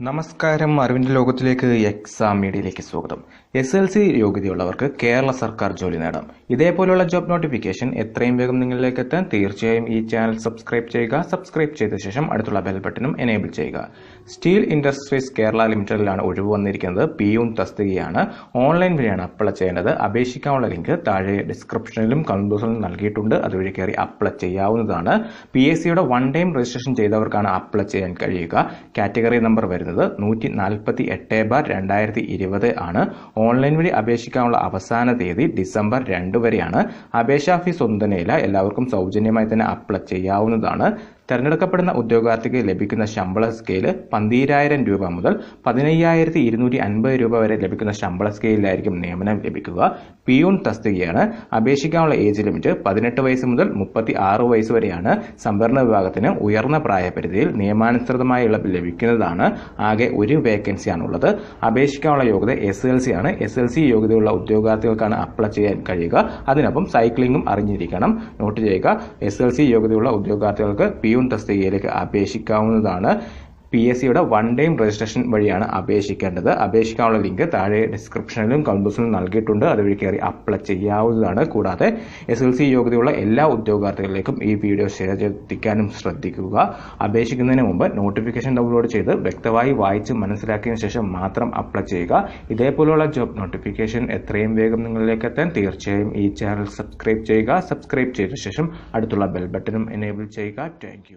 നമസ്കാരം അറിവിന്റെ ലോകത്തിലേക്ക് എക്സാം മീഡിയയിലേക്ക് സ്വാഗതം. എസ് എൽ സി യോഗ്യതയുള്ളവർക്ക് കേരള സർക്കാർ ജോലി നേടാം. ഇതേപോലെയുള്ള ജോബ് നോട്ടിഫിക്കേഷൻ എത്രയും വേഗം നിങ്ങളിലേക്ക് എത്താൻ തീർച്ചയായും ഈ ചാനൽ സബ്സ്ക്രൈബ് ചെയ്യുക. സബ്സ്ക്രൈബ് ചെയ്ത ശേഷം അടുത്തുള്ള ബെൽ ബട്ടണും എനേബിൾ ചെയ്യുക. സ്റ്റീൽ ഇൻഡസ്ട്രീസ് കേരള ലിമിറ്റഡിലാണ് ഒഴിവ് വന്നിരിക്കുന്നത്. പി യും തസ്തികയാണ്. ഓൺലൈൻ വഴിയാണ് അപ്ലൈ ചെയ്യേണ്ടത്. അപേക്ഷിക്കാനുള്ള ലിങ്ക് താഴെ ഡിസ്ക്രിപ്ഷനിലും കമന്റ് നൽകിയിട്ടുണ്ട്. അതുവഴി കയറി അപ്ലൈ ചെയ്യാവുന്നതാണ്. പി എസ് സിയുടെ വൺ ടൈം രജിസ്ട്രേഷൻ ചെയ്തവർക്കാണ് അപ്ലൈ ചെയ്യാൻ കഴിയുക. കാറ്റഗറി നമ്പർ വരുന്നത് നൂറ്റി നാൽപ്പത്തി എട്ട് ബാർ രണ്ടായിരത്തി ഇരുപത് ആണ്. ഓൺലൈൻ വഴി അപേക്ഷിക്കാനുള്ള അവസാന തീയതി ഡിസംബർ രണ്ട് വരെയാണ്. അപേക്ഷാ ഫീസ് ഒന്നും തന്നെയില്ല എല്ലാവർക്കും സൗജന്യമായി തന്നെ അപ്ലൈ ചെയ്യാവുന്നതാണ്. തെരഞ്ഞെടുക്കപ്പെടുന്ന ഉദ്യോഗാർത്ഥിക്ക് ലഭിക്കുന്ന ശമ്പള സ്കെയിൽ പന്തീരായിരം രൂപ മുതൽ പതിനയ്യായിരത്തി ഇരുന്നൂറ്റി അൻപത് രൂപ വരെ ലഭിക്കുന്ന ശമ്പള സ്കെയിലായിരിക്കും നിയമനം ലഭിക്കുക. പിയൂൺ തസ്തികയാണ്. അപേക്ഷിക്കാനുള്ള ഏജ് ലിമിറ്റ് പതിനെട്ട് വയസ്സ് മുതൽ മുപ്പത്തി ആറ് വയസ്സ് വരെയാണ്. സംവരണ വിഭാഗത്തിന് ഉയർന്ന പ്രായപരിധിയിൽ നിയമാനുസൃതമായ ഇളവ് ലഭിക്കുന്നതാണ്. ആകെ ഒരു വേക്കൻസിയാണുള്ളത് അപേക്ഷിക്കാനുള്ള യോഗ്യത എസ് എൽ സി ആണ്. എസ് എൽ സി യോഗ്യതയുള്ള ഉദ്യോഗാർത്ഥികൾക്കാണ് അപ്ലൈ ചെയ്യാൻ കഴിയുക. അതിനൊപ്പം സൈക്ലിംഗും അറിഞ്ഞിരിക്കണം. നോട്ട് ചെയ്യുക. എസ് എൽ സി യോഗ്യതയുള്ള ഉദ്യോഗാർത്ഥികൾക്ക് പിയൂൺ തസ്തികയിലേക്ക് അപേക്ഷിക്കാവുന്നതാണ്. പി എസ് സിയുടെ വൺ ടൈം രജിസ്ട്രേഷൻ വഴിയാണ് അപേക്ഷിക്കേണ്ടത്. അപേക്ഷിക്കാനുള്ള ലിങ്ക് താഴെ ഡിസ്ക്രിപ്ഷനിലും കൗണ്ടേഴ്സിലും നൽകിയിട്ടുണ്ട്. അതുവഴി കയറി അപ്ലൈ ചെയ്യാവുന്നതാണ്. കൂടാതെ എസ് എൽ സി യോഗ്യതയുള്ള എല്ലാ ഉദ്യോഗാർത്ഥികളിലേക്കും ഈ വീഡിയോ ഷെയർ ചെയ്തെത്തിക്കാനും ശ്രദ്ധിക്കുക. അപേക്ഷിക്കുന്നതിന് മുമ്പ് നോട്ടിഫിക്കേഷൻ ഡൗൺലോഡ് ചെയ്ത് വ്യക്തമായി വായിച്ച് മനസ്സിലാക്കിയതിനു ശേഷം മാത്രം അപ്ലൈ ചെയ്യുക. ഇതേപോലെയുള്ള ജോബ് നോട്ടിഫിക്കേഷൻ എത്രയും വേഗം നിങ്ങളിലേക്ക് എത്താൻ തീർച്ചയായും ഈ ചാനൽ സബ്സ്ക്രൈബ് ചെയ്യുക. സബ്സ്ക്രൈബ് ചെയ്ത ശേഷം അടുത്തുള്ള ബെൽ ബട്ടണും എനേബിൾ ചെയ്യുക. താങ്ക്